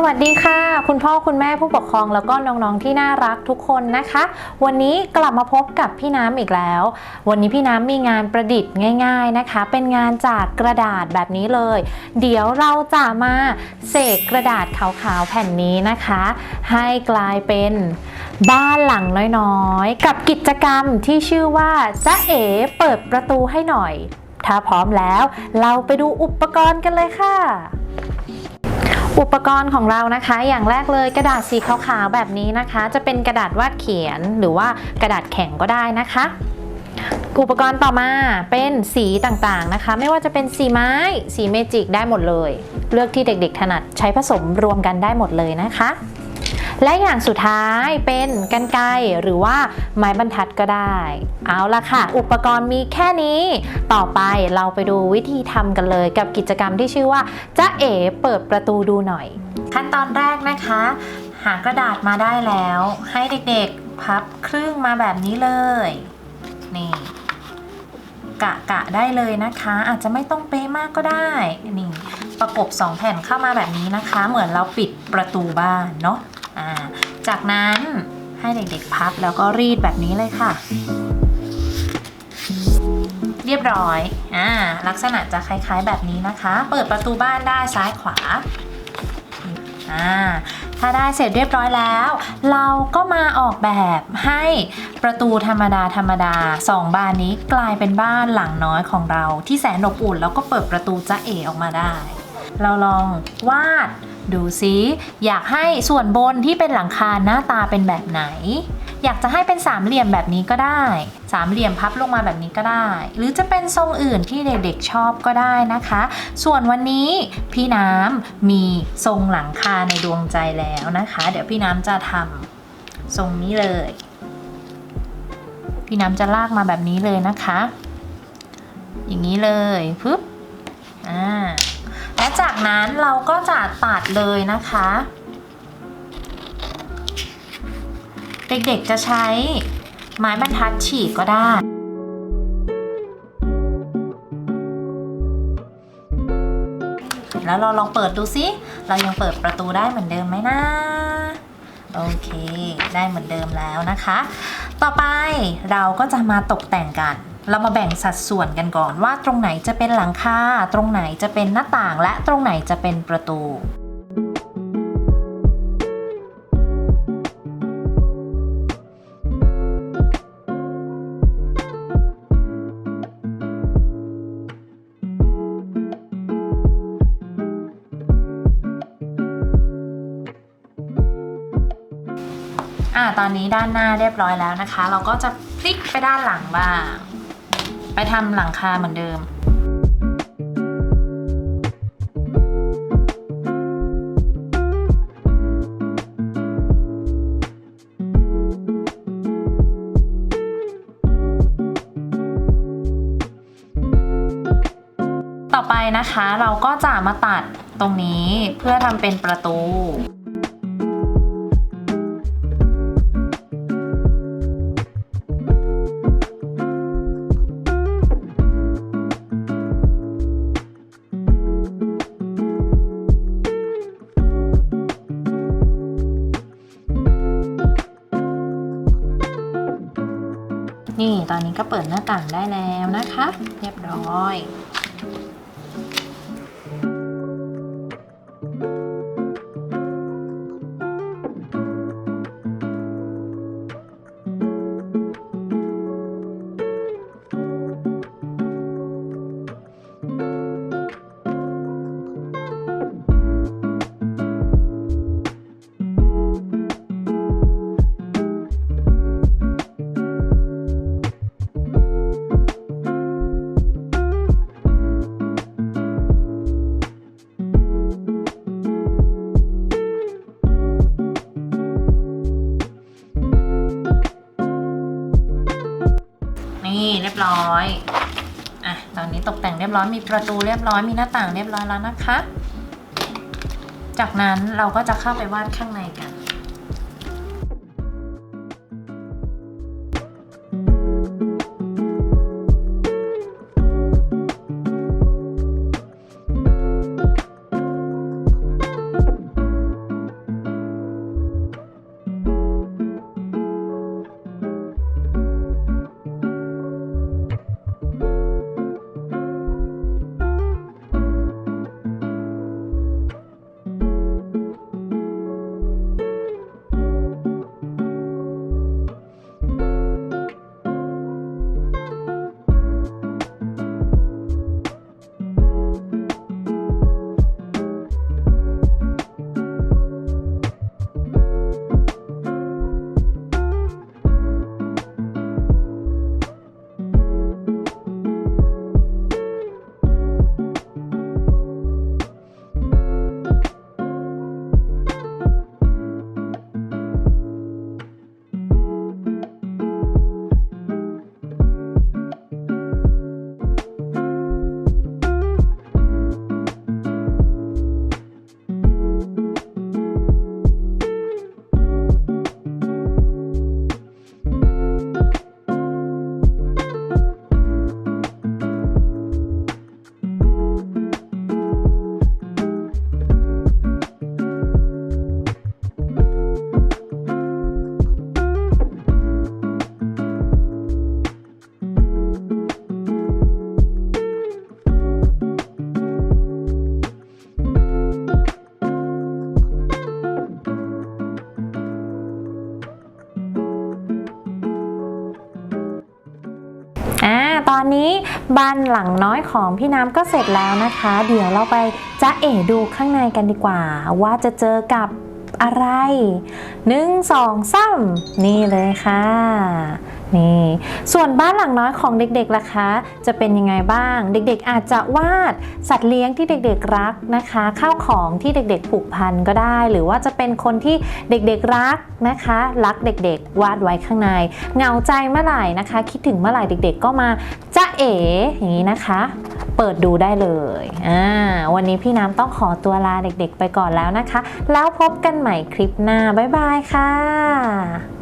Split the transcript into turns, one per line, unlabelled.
สวัสดีค่ะ คุณพ่อคุณแม่ผู้ปกครองแล้วก็น้องๆที่น่ารักทุกคนนะคะ วันนี้กลับมาพบกับพี่น้ำอีกแล้ว วันนี้พี่น้ำมีงานประดิษฐ์ง่าย ๆนะคะ เป็นงานจากกระดาษแบบนี้เลย เดี๋ยวเราจะมาเสกกระดาษขาวๆแผ่นนี้นะคะ ให้กลายเป็นบ้านหลังน้อยๆ กับกิจกรรมที่ชื่อว่าจ๊ะเอ๋เปิดประตูให้หน่อย ถ้าพร้อมแล้ว เราไปดูอุปกรณ์กันเลยค่ะ อุปกรณ์ของเรานะคะ อย่างแรกเลยกระดาษสีขาวๆแบบนี้นะคะ จะเป็นกระดาษวาดเขียนหรือว่ากระดาษแข็งก็ได้นะคะ อุปกรณ์ต่อมาเป็นสีต่างๆนะคะ ไม่ว่าจะเป็นสีไม้ สีเมจิกได้หมดเลย เลือกที่เด็กๆถนัดใช้ผสมรวมกันได้หมดเลยนะคะ และอย่างสุดท้ายเป็นกันไกหรือว่าไม้บรรทัดก็ได้ เอาละค่ะ อุปกรณ์มีแค่นี้ ต่อไปเราไปดูวิธีทำกันเลย กับกิจกรรมที่ชื่อว่าจ๊ะเอ๋เปิดประตูดูหน่อย ขั้นตอนแรกนะคะ หากระดาษมาได้แล้ว ให้เด็กๆพับครึ่งมาแบบนี้เลย นี่กะกะได้เลยนะคะ อาจจะไม่ต้องเป๊ะมากก็ได้นี่ประกบสองแผ่นเข้ามาแบบนี้นะคะ เหมือนเราปิดประตูบ้านเนาะ จากนั้นให้เด็กๆพับแล้วก็รีดแบบนี้เลยค่ะ เรียบร้อยอ่าลักษณะจะคล้ายๆแบบนี้นะคะ เปิดประตูบ้านได้ซ้ายขวาอ่าถ้าได้เสร็จเรียบร้อยแล้ว เราก็มาออกแบบให้ประตูธรรมดาธรรมดาสองบานนี้กลายเป็นบ้านหลังน้อยของเรา ที่แสนอบอุ่นแล้วก็เปิดประตูจ้าเอออกมาได้ เราลองวาด ดูซิอยากให้ส่วนบนที่เป็นหลังคาหน้าตาเป็นแบบไหน อยากจะให้เป็นสามเหลี่ยมแบบนี้ก็ได้ สามเหลี่ยมพับลงมาแบบนี้ก็ได้ หรือจะเป็นทรงอื่นที่เด็กๆชอบก็ได้นะคะ ส่วนวันนี้พี่น้ำมีทรงหลังคาในดวงใจแล้วนะคะ เดี๋ยวพี่น้ำจะทำทรงนี้เลย พี่น้ำจะลากมาแบบนี้เลยนะคะ อย่างนี้เลยปึ๊บ นั้นเราก็จะตัดเลยนะคะ เด็กๆจะใช้ไม้บรรทัดฉีกก็ได้แล้วเราลองเปิดดูซิ เรายังเปิดประตูได้เหมือนเดิมไหมนะ โอเค ได้เหมือนเดิมแล้วนะคะ ต่อไปเราก็จะมาตกแต่งกัน เรามาแบ่งสัดส่วนกันก่อนว่าตรงไหนจะเป็นหลังคาตรงไหนจะเป็นหน้าต่าง และตรงไหนจะเป็นประตูอ่าตอนนี้ด้านหน้าเรียบร้อยแล้วนะคะ เราก็จะพลิกไปด้านหลังบ้าง ไปทำหลังคาเหมือนเดิม ต่อไปนะคะเราก็จะมาตัดตรงนี้เพื่อทำเป็นประตู หน้าต่างได้แล้วนะคะ เรียบร้อย นี่เรียบร้อย อะ ตอนนี้ตกแต่งเรียบร้อย มีประตูเรียบร้อย มีหน้าต่างเรียบร้อยแล้วนะคะ จากนั้นเราก็จะเข้าไปวาดข้างในกัน ตอนนี้บ้านหลังน้อยของพี่น้ำก็เสร็จแล้วนะคะ เดี๋ยวเราไปจ้าเอ๋ดูข้างในกันดีกว่า ว่าจะเจอกับ อะไรหนึ่งสองสามนี่เลยค่ะนี่ส่วนบ้านหลังน้อยของเด็กๆล่ะคะ จะเป็นยังไงบ้าง เด็กๆอาจจะวาดสัตว์เลี้ยงที่เด็กๆรักนะคะ ข้าวของที่เด็กๆผูกพันก็ได้ หรือว่าจะเป็นคนที่เด็กๆรักนะคะ รักเด็กๆ วาดไว้ข้างในเหงาใจเมื่อไหร่นะคะ คิดถึงเมื่อไหร่เด็ก ๆ ก็มาจ้าเอ๋อย่างนี้นะคะ เปิดดูได้เลยอ่าวันนี้พี่น้ำต้องขอตัวลาเด็กๆ ไปก่อนแล้วนะคะ แล้วพบกันใหม่คลิปหน้า บ๊ายบายค่ะ